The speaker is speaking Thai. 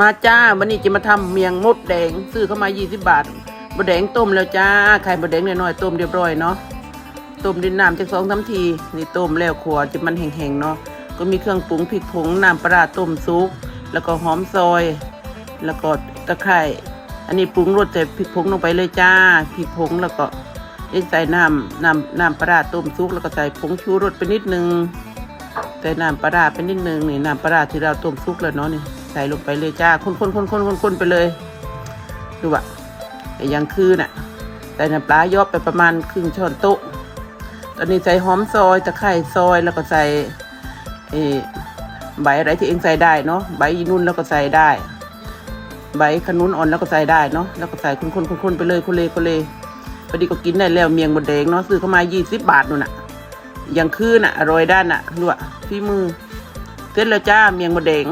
มาจ้าวันนี้จะมาทำเมียงมดแดงซื้อเข้ามา20บาทมดแดงต้มแล้วจ้าไข่มดแดงน้อยๆต้มเรียบร้อยเนาะต้มดินน้ำจากสองสามทีนี่ต้มแล้วขัวจะมันแห้งๆเนาะก็มีเครื่องปรุงพริกผงน้ำปลาต้มซุปแล้วก็หอมซอย แล้วก็ตะไคร่อันนี้ปรุงรสใส่พริกผงลงไปเลยจ้าพริกผงแล้วก็ใส่น้ำน้ำน้ำปลาต้มซุปแล้วก็ใส่ผงชูรสไปนิดนึงใส่น้ำปลาร้าไปนิดนึงนี่น้ำปลาร้าที่เราต้มซุกแล้วเนาะนี่ ใส่ลงไปเลยจ้าคนคนคนคนคนคนไปเลยดูว่าแต่ยังคือน่ะใส่น้ำปลายอบไปประมาณครึ่งช้อนโต๊ะตอนนี้ใส่หอมซอยตะไคร้ซอยแล้วก็ใส่เออใบอะไรที่เองใส่ได้เนาะใบยีนุ่นแล้วก็ใส่ได้ ใบขนุนอ่อนแล้วก็ใส่ได้เนาะแล้วก็ใส่คนคนคนคนไปเลยคนเลยคนเลยพอดีก็กินได้แล้วเมียงบดแดงเนาะซื้อเข้ามา20บาทนู่นน่ะยังคืนอะอร่อยด้านอะลวกพี่มือเสร็จแล้วจ้าเมียงมะแดง